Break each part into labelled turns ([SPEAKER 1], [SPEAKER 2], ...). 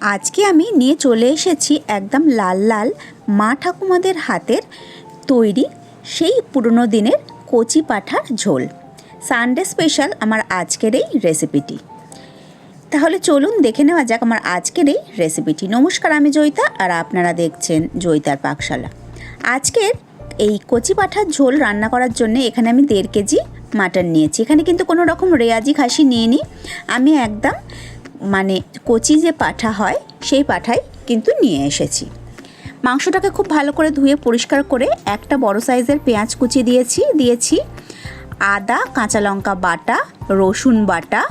[SPEAKER 1] আজকে আমি নিয়ে চলে এসেছি একদম লাল লাল মা ঠাকুমাদের হাতের তৈরি সেই পুরনো দিনের কচি পাঠার ঝোল। সানডে স্পেশাল আমার আজকের এই রেসিপিটি তাহলে চলুন দেখে নেওয়া যাক আমার আজকের এই রেসিপিটি নমস্কার, আমি জয়িতা আর আপনারা দেখছেন জয়িতার পাকশালা। আজকের এই কচি পাঠার ঝোল রান্না করার জন্য এখানে আমি দেড় কেজি মাটন নিয়েছি। এখানে কিন্তু কোনো রকম রেয়াজি খাসি নিইনি। আমি একদম মানে কচি যে পাঠা হয়, সেই পাঠাই কিন্তু নিয়ে এসেছি। মাংসটাকে খুব ভালো করে ধুয়ে পরিষ্কার করে একটা বড় সাইজের পেঁয়াজ কুচি দিয়েছি দিয়েছি আদা, কাঁচা লঙ্কা বাটা, রসুন বাটা,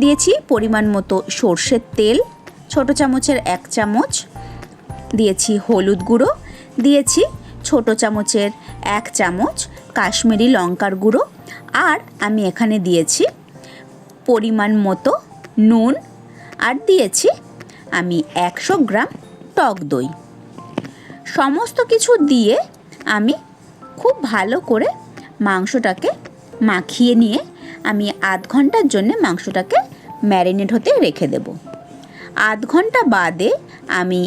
[SPEAKER 1] দিয়েছি পরিমাণ মতো সর্ষের তেল, ছোট চামচের এক চামচ, দিয়েছি হলুদ গুঁড়ো, দিয়েছি ছোট চামচের এক চামচ কাশ্মীরি লঙ্কার গুঁড়ো, আর আমি এখানে দিয়েছি পরিমাণ মতো নুন আর দিয়েছি আমি একশো গ্রাম টক দই। সমস্ত কিছু দিয়ে আমি খুব ভালো করে মাংসটাকে মাখিয়ে নিয়ে আমি আধ ঘণ্টার জন্য মাংসটাকে ম্যারিনেট হতে রেখে দেব। আধ ঘণ্টা বাদে আমি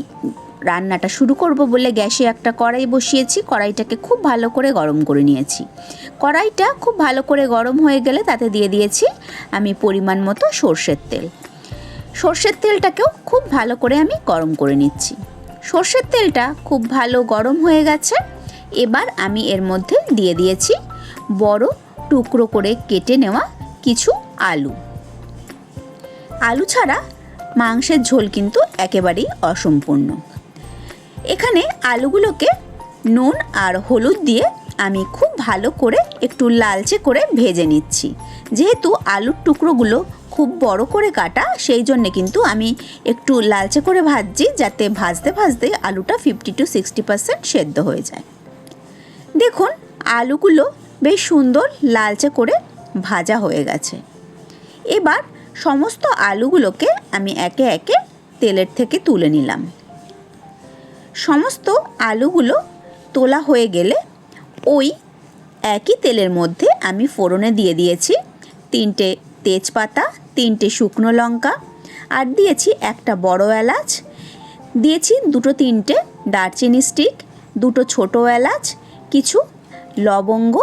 [SPEAKER 1] রান্নাটা শুরু করব বলে গ্যাসে একটা কড়াই বসিয়েছি, কড়াইটাকে খুব ভালো করে গরম করে নিয়েছি। কড়াইটা খুব ভালো করে গরম হয়ে গেলে তাতে দিয়ে দিয়েছি আমি পরিমাণ মতো সর্ষের তেল। সর্ষের তেলটাকেও খুব ভালো করে আমি গরম করে নিচ্ছি। সর্ষের তেলটা খুব ভালো গরম হয়ে গেছে। এবার আমি এর মধ্যে দিয়ে দিয়েছি বড় টুকরো করে কেটে নেওয়া কিছু আলু। আলু ছাড়া মাংসের ঝোল কিন্তু একেবারেই অসম্পূর্ণ। এখানে আলুগুলোকে নুন আর হলুদ দিয়ে আমি খুব ভালো করে একটু লালচে করে ভেজে নিচ্ছি। যেহেতু আলুর টুকরোগুলো খুব বড় করে কাটা, সেই জন্যে কিন্তু আমি একটু লালচে করে ভাজছি যাতে ভাজতে ভাজতে আলুটা ফিফটি টু সিক্সটি পার্সেন্ট সেদ্ধ হয়ে যায়। দেখুন, আলুগুলো বেশ সুন্দর লালচে করে ভাজা হয়ে গেছে। এবার সমস্ত আলুগুলোকে আমি একে একে তেলের থেকে তুলে নিলাম। সমস্ত আলুগুলো তোলা হয়ে গেলে ওই একই তেলের মধ্যে আমি ফোড়নে দিয়ে দিয়েছি তিনটে তেজপাতা তিনটে শুকনো লঙ্কা, আর দিয়েছি একটা বড় এলাচ। দিয়েছি দুটো তিনটে দারচিনি স্টিক, দুটো ছোটো এলাচ, কিছু লবঙ্গ।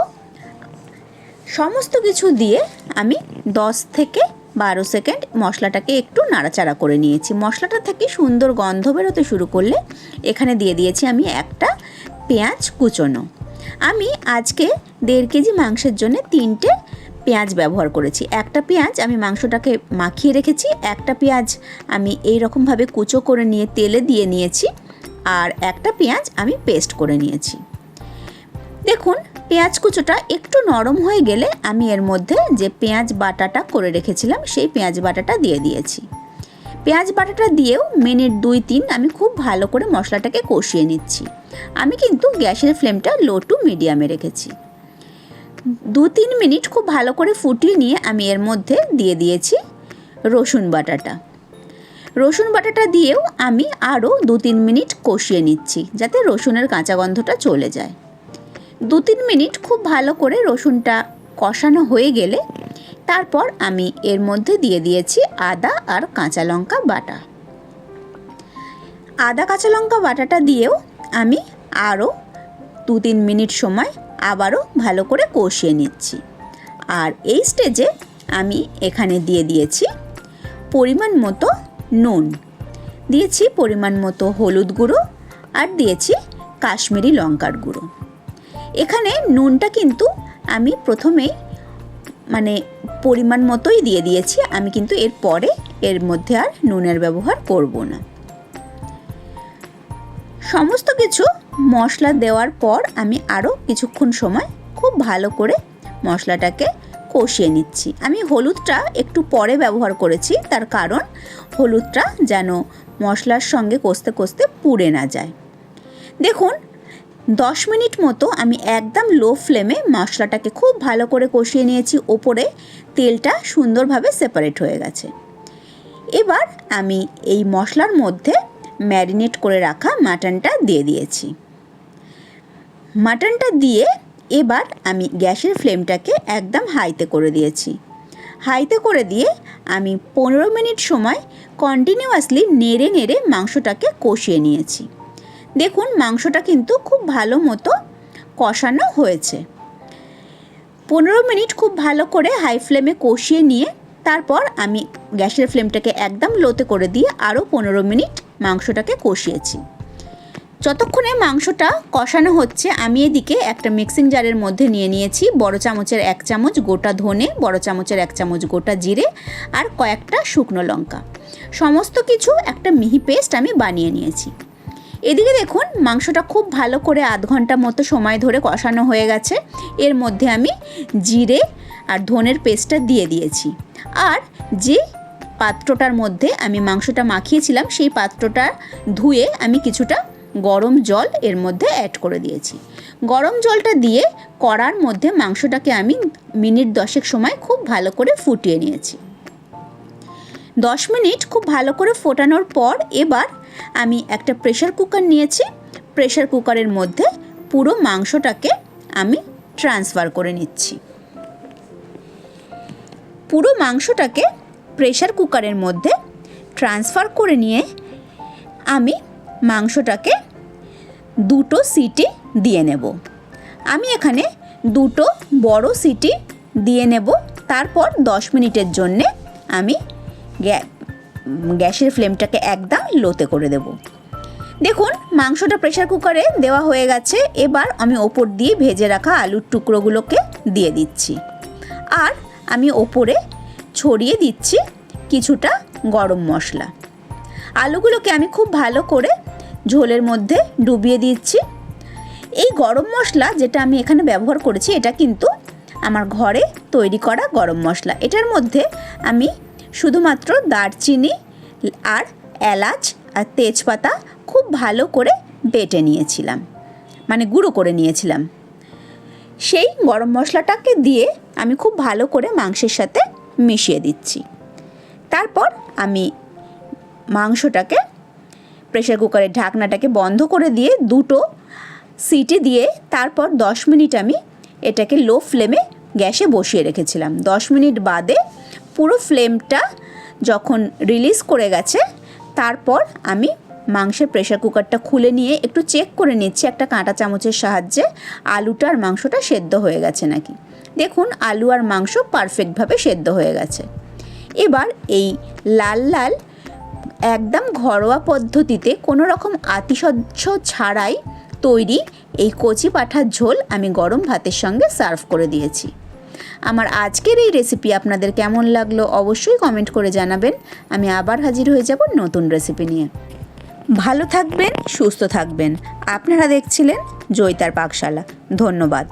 [SPEAKER 1] সমস্ত কিছু দিয়ে আমি দশ থেকে বারো সেকেন্ড মশলাটাকে একটু নাড়াচাড়া করে নিয়েছি। মশলাটা থেকে সুন্দর গন্ধ বেরোতে শুরু করলে এখানে দিয়ে দিয়েছি আমি একটা পেঁয়াজ কুচোনো। আমি আজকে দেড় কেজি মাংসের জন্য তিনটে পেঁয়াজ ব্যবহার করেছি। একটা পেঁয়াজ আমি মাংসটাকে মাখিয়ে রেখেছি, একটা পেঁয়াজ আমি এই রকমভাবে কুচো করে নিয়ে তেলে দিয়ে নিয়েছি আর একটা পেঁয়াজ আমি পেস্ট করে নিয়েছি। দেখুন, পেঁয়াজ কুচোটা একটু নরম হয়ে গেলে আমি এর মধ্যে যে পেঁয়াজ বাটাটা করে রেখেছিলাম, সেই পেঁয়াজ বাটাটা দিয়ে দিয়েছি। পেঁয়াজ বাটাটা দিয়েও মিনিট দুই তিন আমি খুব ভালো করে মশলাটাকে কষিয়ে নিচ্ছি। আমি কিন্তু গ্যাসের ফ্লেমটা লো টু মিডিয়ামে রেখেছি। দু তিন মিনিট খুব ভালো করে ফুটিয়ে নিয়ে আমি এর মধ্যে দিয়ে দিয়েছি রসুন বাটাটা। রসুন বাটাটা দিয়েও আমি আরও দু তিন মিনিট কষিয়ে নিচ্ছি যাতে রসুনের কাঁচা গন্ধটা চলে যায়। দু তিন মিনিট খুব ভালো করে রসুনটা কষানো হয়ে গেলে তারপর আমি এর মধ্যে দিয়ে দিয়েছি আদা আর কাঁচা লঙ্কা বাটা। আদা কাঁচা লঙ্কা বাটাটা দিয়েও আমি আরও দু তিন মিনিট সময় আবারও ভালো করে কষিয়ে নিচ্ছি। আর এই স্টেজে আমি এখানে দিয়ে দিয়েছি পরিমাণ মতো নুন। দিয়েছি পরিমাণ মতো হলুদ গুঁড়ো আর দিয়েছি কাশ্মীরি লঙ্কার গুঁড়ো। এখানে নুনটা কিন্তু আমি প্রথমেই মানে পরিমাণ মতোই দিয়ে দিয়েছি, আমি কিন্তু এর পরে এর মধ্যে আর নুনের ব্যবহার করব না। সমস্ত কিছু মশলা দেওয়ার পর আমি আরও কিছুক্ষণ সময় খুব ভালো করে মশলাটাকে কষিয়ে নিচ্ছি। আমি হলুদটা একটু পরে ব্যবহার করেছি, তার কারণ হলুদটা যেন মশলার সঙ্গে কষতে কষতে পুড়ে না যায়। দেখুন, দশ মিনিট মতো আমি একদম লো ফ্লেমে মশলাটাকে খুব ভালো করে কষিয়ে নিয়েছি, ওপরে তেলটা সুন্দরভাবে সেপারেট হয়ে গেছে। এবার আমি এই মশলার মধ্যে ম্যারিনেট করে রাখা মাটনটা দিয়ে দিয়েছি। মাটনটা দিয়ে এবার আমি গ্যাসের ফ্লেমটাকে একদম হাইতে করে দিয়েছি। হাইতে করে দিয়ে আমি পনেরো মিনিট সময় কন্টিনিউয়াসলি নেড়ে নেড়ে মাংসটাকে কষিয়ে নিয়েছি। দেখুন, মাংসটা কিন্তু খুব ভালো মতো কষানো হয়েছে। পনেরো মিনিট খুব ভালো করে হাই ফ্লেমে কষিয়ে নিয়ে তারপর আমি গ্যাসের ফ্লেমটাকে একদম লোতে করে দিয়ে আরও পনেরো মিনিট মাংসটাকে কষিয়েছি। যতক্ষণে মাংসটা কষানো হচ্ছে, আমি এদিকে একটা মিক্সিং জারের মধ্যে নিয়ে নিয়েছি। বড় চামচের এক চামচ গোটা ধনে, বড় চামচের এক চামচ গোটা জিরে আর কয়েকটা শুকনো লঙ্কা। সমস্ত কিছু একটা মিহি পেস্ট আমি বানিয়ে নিয়েছি। এদিকে দেখুন, মাংসটা খুব ভালো করে আধ ঘণ্টা মতো সময় ধরে কষানো হয়ে গেছে। এর মধ্যে আমি জিরে আর ধনের পেস্টটা দিয়ে দিয়েছি। আর যে পাত্রটার মধ্যে আমি মাংসটা মাখিয়েছিলাম, সেই পাত্রটা ধুয়ে আমি কিছুটা গরম জল এর মধ্যে অ্যাড করে দিয়েছি। গরম জলটা দিয়ে কড়ার মধ্যে মাংসটাকে আমি মিনিট দশেক সময় খুব ভালো করে ফুটিয়ে নিয়েছি। দশ মিনিট খুব ভালো করে ফোটানোর পর এবার আমি একটা প্রেশার কুকার নিয়েছি। প্রেশার কুকারের মধ্যে পুরো মাংসটাকে আমি ট্রান্সফার করে নিচ্ছি। পুরো মাংসটাকে প্রেশার কুকারের মধ্যে ট্রান্সফার করে নিয়ে আমি মাংসটাকে দুটো সিটি দিয়ে নেব। আমি এখানে দুটো বড় সিটি দিয়ে নেব। তারপর দশ মিনিটের জন্যে আমি গ্যা- গ্যাসের ফ্লেমটাকে একদম লোতে করে দেব। দেখুন, মাংসটা প্রেশার কুকারে দেওয়া হয়ে গেছে। এবার আমি ওপর দিয়ে ভেজে রাখা আলুর টুকরোগুলোকে দিয়ে দিচ্ছি। আর আমি ওপরে ছড়িয়ে দিচ্ছি কিছুটা গরম মশলা। আলুগুলোকে আমি খুব ভালো করে ঝোলের মধ্যে ডুবিয়ে দিচ্ছি। এই গরম মশলা যেটা আমি এখানে ব্যবহার করেছি, এটা কিন্তু আমার ঘরে তৈরি করা গরম মশলা। এটার মধ্যে আমি শুধুমাত্র দারচিনি আর এলাচ আর তেজপাতা খুব ভালো করে বেটে নিয়েছিলাম মানে গুঁড়ো করে নিয়েছিলাম। সেই গরম মশলাটাকে দিয়ে আমি খুব ভালো করে মাংসের সাথে মিশিয়ে দিচ্ছি। তারপর আমি মাংসটাকে প্রেশার কুকারের ঢাকনাটাকে বন্ধ করে দিয়ে দুটো সিটি দিয়ে তারপর দশ মিনিট আমি এটাকে লো ফ্লেমে গ্যাসে বসিয়ে রেখেছিলাম। দশ মিনিট বাদে পুরো ফ্লেমটা যখন রিলিজ করে গেছে, তারপর আমি মাংসের প্রেশার কুকারটা খুলে নিয়ে একটু চেক করে নিচ্ছি একটা কাঁটা চামচের সাহায্যে আলুটা আর মাংসটা সেদ্ধ হয়ে গেছে নাকি। দেখুন, আলু আর মাংস পারফেক্টভাবে সেদ্ধ হয়ে গেছে। এবার এই লাল লাল একদম ঘরোয়া পদ্ধতিতে কোনো রকম আতিশয্য ছাড়াই তৈরি এই কচি পাঠার ঝোল আমি গরম ভাতের সঙ্গে সার্ভ করে দিয়েছি। আমার আজকের এই রেসিপি আপনাদের কেমন লাগল অবশ্যই কমেন্ট করে জানাবেন। আমি আবার হাজির হয়ে যাব নতুন রেসিপি নিয়ে। ভালো থাকবেন, সুস্থ থাকবেন। আপনারা দেখছিলেন জয়িতার পাকশালা। ধন্যবাদ।